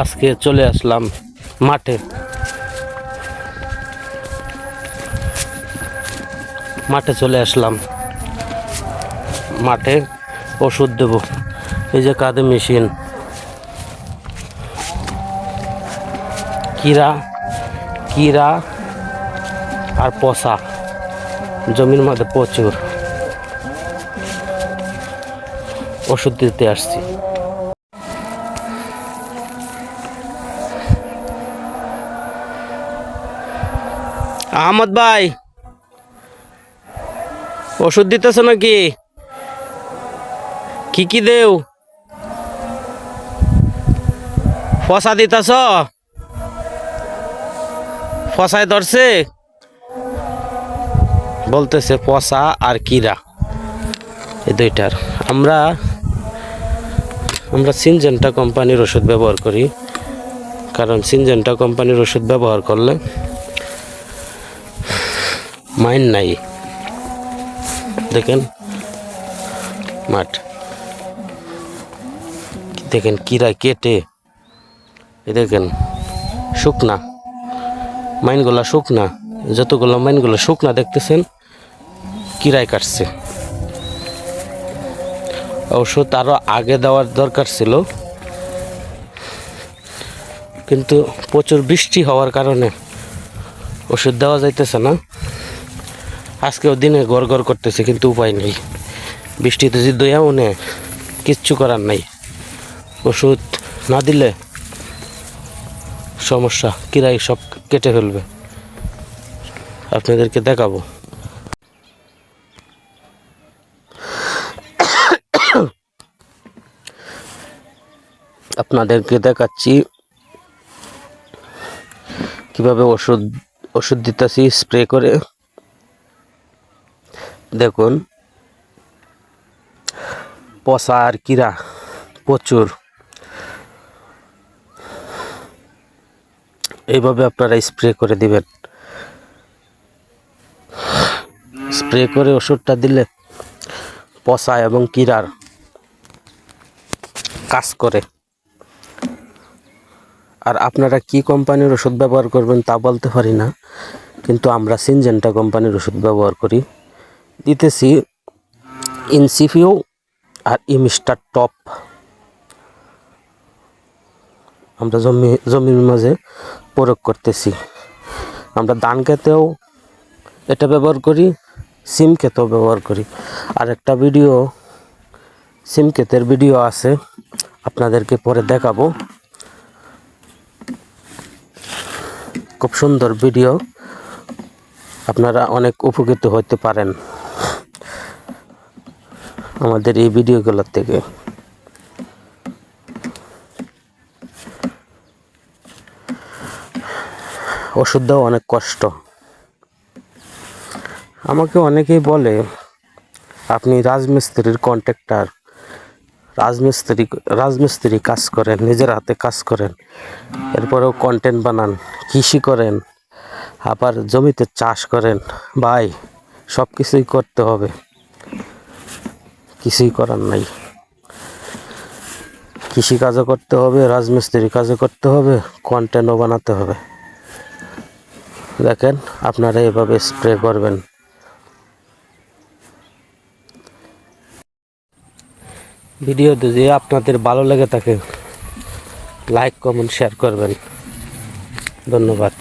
আজকে চলে আসলাম মাঠে। মাঠে চলে আসলাম। মাঠে ওষুধ দেব। এই যে কাঁধে মেশিন? কিরা কিরা আর পচা। জমির মধ্যে প্রচুর। ওষুধ দিতে আসছি। আহমদ ভাই, ওষুধ দিতেছ নাকি? কি কি দেও? ফসা দিতেছ? ফসায় ধরছে? বলতেছে পচা আর কিরা, এই দুইটার। আমরা আমরা সিনজেন্টা কোম্পানির ওষুধ ব্যবহার করি, কারণ সিনজেন্টা কোম্পানির ওষুধ ব্যবহার করলে মাইন নাই। দেখেন, মাঠ। দেখেন কিরা কেটে। দেখেন, শুকনা। মাইনগুলা শুকনা। যতগুলো মাইনগুলো শুকনা দেখতেছেন, কিরায় কাটছে। ওষুধ আরও আগে দেওয়ার দরকার ছিল। কিন্তু প্রচুর বৃষ্টি হওয়ার কারণে ওষুধ দেওয়া যাইতেছে না। আজকেও দিনে গড় গড় করতেছে, কিন্তু উপায় নেই। বৃষ্টিতে যদি দইয়া মনে, কিচ্ছু করার নাই। ওষুধ না দিলে সমস্যা, কিরাই সব কেটে ফেলবে। আপনাদেরকে দেখাবো। আপনাদেরকে দেখাচ্ছি কীভাবে ওষুধ ওষুধ দিতেছি, স্প্রে করে। দেখুন, পচা আর কিরা প্রচুর। এইভাবে আপনারা স্প্রে করে দিবেন। স্প্রে করে ওষুধটা দিলে পচা এবং কিরার কাজ করে। আর আপনারা কি কোম্পানির ওষুধ ব্যবহার করবেন তা বলতে পারি না, কিন্তু আমরা সিনজেন্টা কোম্পানির ওষুধ ব্যবহার করি। দিতেছি ইনসিফিও আর ইমিস্টার টপ আমরা জমি, জমির মাঝে প্রয়োগ করতেছি। আমরা ধান খেতেও এটা ব্যবহার করি, সিম খেতেও ব্যবহার করি। আর একটা ভিডিও সিম ক্ষেতের ভিডিও আছে, আপনাদেরকে পরে দেখাবো। খুব সুন্দর ভিডিও আপনারা অনেক উপকৃত হতে পারেন। আমাদের এই ভিডিওগুলোর থেকে। ওষুধ দেওয়া অনেক কষ্ট। আমাকে অনেকেই বলে, আপনি রাজমিস্ত্রির কন্ট্রাক্টর, রাজমিস্ত্রি রাজমিস্ত্রি কাজ করেন, নিজের হাতে কাজ করেন, এরপরেও কন্টেন্ট বানান, কৃষি করেন, আবার জমিতে চাষ করেন, ভাই সব কিছুই করতে হবে। কিছুই করার নাই। কৃষি কাজও করতে হবে রাজমিস্ত্রি কাজও করতে হবে কন্টেন্টও বানাতে হবে। দেখেন আপনারা এভাবে স্প্রে করবেন। ভিডিও যদি আপনাদের ভালো লেগে থাকে লাইক কমেন্ট শেয়ার করবেন। ধন্যবাদ।